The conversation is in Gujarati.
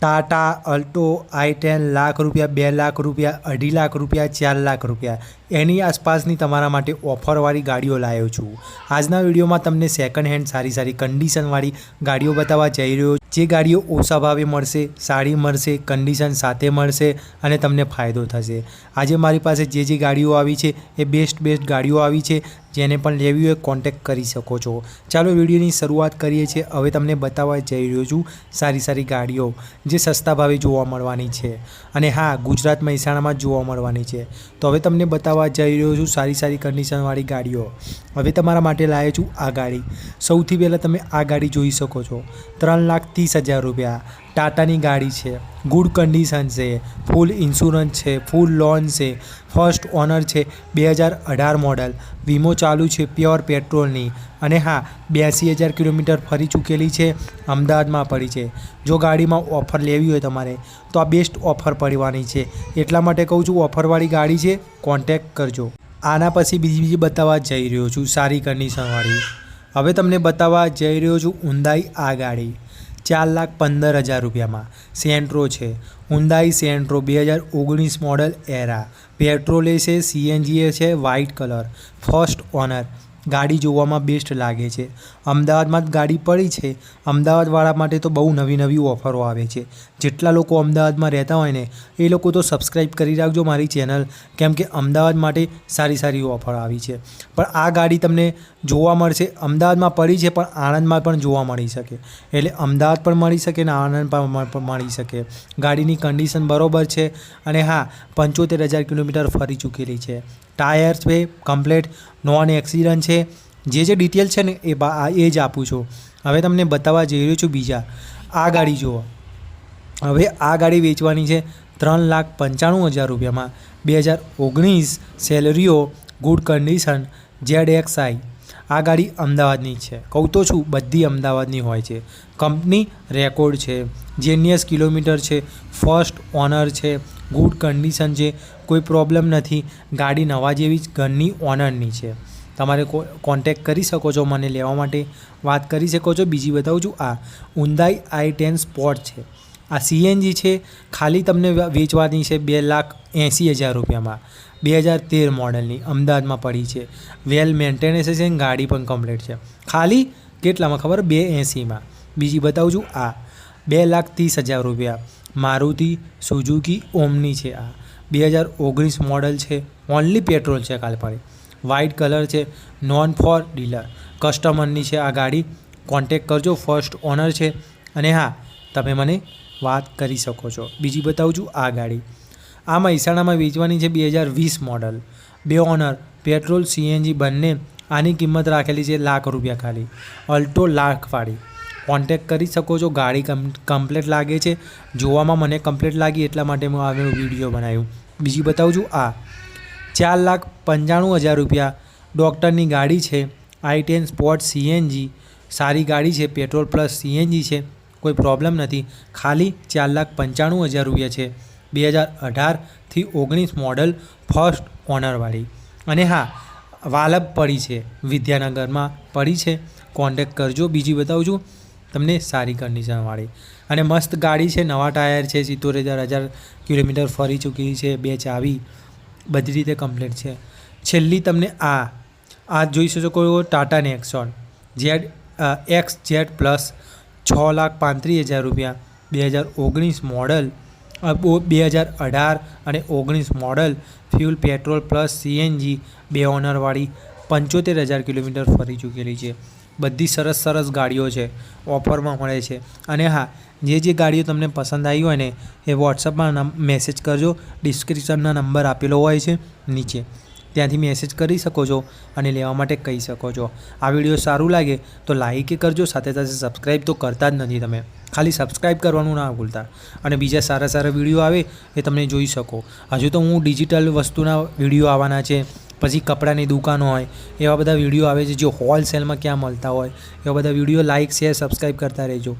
Tata, Alto, I ten lakh રૂપિયા, બે લાખ રૂપિયા, અઢી લાખ રૂપિયા, ચાર લાખ રૂપિયા. એની આસપાસની તમારા માટે ઓફરવાળી ગાડીઓ લાવ્યો છું. આજના વિડીયોમાં તમને સેકન્ડ હેન્ડ સારી સારી કન્ડિશનવાળી ગાડીઓ બતાવવા જઈ રહ્યો. જે ગાડીઓ ઓછા ભાવે મળશે, સારી મળશે કન્ડિશન સાથે મળશે અને તમને ફાયદો થશે. આજે મારી પાસે જે જે ગાડીઓ આવી છે, એ બેસ્ટ બેસ્ટ ગાડીઓ આવી છે, જેને પણ લેવી હોય કોન્ટેક્ટ કરી શકો છો. ચાલો વિડીયોની શરૂઆત કરીએ છીએ. હવે તમને બતાવવા જઈ રહ્યો છું સારી સારી ગાડીઓ, જે સસ્તા ભાવે જોવા મળવાની છે. અને હા ગુજરાત મહેસાણામાં જોવા મળવાની છે. તો હવે તમને બતાવવા જઈ રહ્યો છું, સારી સારી કન્ડિશનવાળી ગાડીઓ. હવે તમારા માટે લાવ્યો છું આ ગાડી. સૌથી પહેલાં તમે આ ગાડી જોઈ શકો છો. ત્રણ લાખ ત્રીસ હજાર રૂપિયા. ટાટાની ગાડી છે, ગુડ કન્ડિશન છે, ફૂલ ઇન્સ્યોરન્સ છે, ફૂલ લોન છે, ફર્સ્ટ ઓનર છે, બે હજાર અઢાર મોડલ, વીમો ચાલુ છે પ્યોર પેટ્રોલની અને હા, બ્યાસી હજાર કિલોમીટર ફરી ચૂકેલી છે, અમદાવાદમાં પડી છે. જો ગાડીમાં ઓફર લેવી હોય તમારે, તો આ બેસ્ટ ઓફર પડવાની છે. એટલા માટે કહું છું, ઓફરવાળી ગાડી છે, કોન્ટેક્ટ કરજો. આના પછી બીજી બીજી બતાવવા જઈ રહ્યો છું, સારી કન્ડિશનવાળી. હવે તમને બતાવવા જઈ રહ્યો છું ઊંદાઈ આ ગાડી. ચાર લાખ પંદર હજાર રૂપિયામાં. સેન્ટ્રો છે. હુંદાઈ સેન્ટ્રો બે હજાર ઓગણીસ મોડલ એરા. પેટ્રોલે છે સીએનજી છે વ્હાઇટ કલર. ફર્સ્ટ ઓનર ગાડી જોવામાં બેસ્ટ લાગે છે. અમદાવાદમાં જ ગાડી પડી છે. અમદાવાદવાળા માટે તો બહુ નવી નવી ઓફરો આવે છે. જેટલા લોકો અમદાવાદમાં રહેતા હોય ને, એ લોકો તો સબસ્ક્રાઈબ કરી રાખજો મારી ચેનલ કેમ કે અમદાવાદ માટે સારી સારી ઓફર આવી છે. પણ આ ગાડી તમને જોવા મળશે. અમદાવાદમાં પડી છે, પણ આણંદમાં પણ જોવા મળી શકે. એટલે અમદાવાદ પણ મળી શકે ને આણંદ પણ મળી શકે. ગાડીની કન્ડિશન બરોબર છે અને હા, પંચોતેર હજાર કિલોમીટર ફરી ચૂકેલી છે. ટાયર છે કમ્પ્લેટ નોન એક્સિડન્ટ છે. જે જે ડિટેલ છે ને એ એ જ આપું છું. હવે તમને બતાવવા જઈ રહ્યો છું બીજા. આ ગાડી જુઓ. હવે આ ગાડી વેચવાની છે ત્રણ લાખ પંચાણું હજાર રૂપિયામાં. બે હજાર ઓગણીસ સેલરીઓ good condition Z X I આ ગાડી અમદાવાદની છે. કહું તો છું બધી અમદાવાદની હોય છે. કંપની રેકોર્ડ છે. જેનિયસ કિલોમીટર છે. ફર્સ્ટ ઓનર છે. ગુડ કન્ડિશન છે. કોઈ પ્રોબ્લેમ નથી. ગાડી નવા જેવી જ ઘરની ઓનરની છે. તમારે કોન્ટેક કરી શકો છો મને લેવા માટે. વાત કરી શકો છો. બીજી બતાવું છું, આ ઉંદાઈ આઈ ટેન સ્પોટ છે. આ સીએનજી છે. ખાલી તમને વેચવાની છે બે લાખ એંસી હજાર રૂપિયામાં. બે હજાર તેર મોડલની અમદાવાદમાં પડી છે. વેલ મેન્ટેનન્સ છે, ગાડી પણ કમ્પ્લીટ છે. ખાલી કેટલામાં ખબર? બે એંસીમાં. બીજી બતાવું છું, આ બે લાખ ત્રીસ હજાર રૂપિયા. મારુતિ સુઝુકી ઓમની છે આ. બે હજાર ઓગણીસ મોડલ છે. ઓનલી પેટ્રોલ છે કાલ પડી. વ્હાઇટ કલર છે નોન ફોર ડીલર કસ્ટમરની છે આ ગાડી કોન્ટેક કરજો ફર્સ્ટ ઓનર છે. અને હા, તમે મને વાત કરી શકો છો. બીજી બતાવું છું આ ગાડી. આ મહેસાણામાં વેચવાની છે બે હજાર વીસ મોડલ બે ઓનર પેટ્રોલ સીએનજી બંને આની કિંમત રાખેલી છે લાખ રૂપિયા ખાલી. અલ્ટો લાખવાળી. કોન્ટેક કરી શકો છો. ગાડી કમ કમ્પ્લેટ લાગે છે. જોવામાં મને કમ્પ્લેટ લાગી, એટલા માટે મેં આગળ વીડિયો બનાવ્યું. બીજી બતાવું છું આ. ચાર લાખ પંચાણું હજાર રૂપિયા. ડૉક્ટરની ગાડી છે. I ten sport CNG. સારી ગાડી છે. પેટ્રોલ પ્લસ સીએનજી છે. કોઈ પ્રોબ્લેમ નથી. ખાલી ચાર લાખ પંચાણું હજાર રૂપિયા છે. બે હજાર અઢારથી ઓગણીસ મોડલ ફર્સ્ટ ઓનરવાળી. અને હા વાલબ પડી છે. વિદ્યાનગરમાં પડી છે. કોન્ટેક કરજો. બીજી બતાવું છું. તમને સારી કન્ડિશનવાળી. અને મસ્ત ગાડી છે. નવા ટાયર છે. સિત્તોતેર હજાર કિલોમીટર ફરી ચૂકી છે. બે ચાવી. બધી રીતે કમ્પ્લીટ છે. છેલ્લી તમને આ આ જોઈ શકો Tata Nexon Z X Z plus છ લાખ પાંત્રીસ હજાર રૂપિયા. બે હજાર ઓગણીસ મોડલ બે હજાર અઢાર અને ઓગણીસ model fuel petrol plus CNG બે ઓનરવાળી પંચોતેર હજાર કિલોમીટર ફરી ચૂકેલી છે. બધી સરસ સરસ ગાડીઓ છે, ઓફરમાં મળે છે. અને હા, જે જે ગાડીઓ તમને પસંદ આવી હોય ને, એ વોટ્સઅપમાં મેસેજ કરજો. ડિસ્ક્રિપ્શનના નંબર આપેલો હોય છે, નીચે. ત્યાંથી મેસેજ કરી શકો છો અને લેવા માટે કહી શકો છો. આ વીડિયો સારું લાગે તો લાઈક કરજો, સાથે સાથે સબસ્ક્રાઈબ તો કરતા જ નથી તમે. ખાલી સબસ્ક્રાઈબ કરવાનું ના ભૂલતા. અને બીજા સારા સારા વીડિયો આવે એ તમે જોઈ શકો. હજુ તો હું ડિજિટલ વસ્તુના વીડિયો આવવાના છે. પછી કપડાની દુકાનો હોય, એવા બધા વીડિયો આવે છે, જે હોલસેલમાં ક્યાં મળતા હોય, એવા બધા વીડિયો લાઇક શેર સબસ્ક્રાઈબ કરતા રહેજો.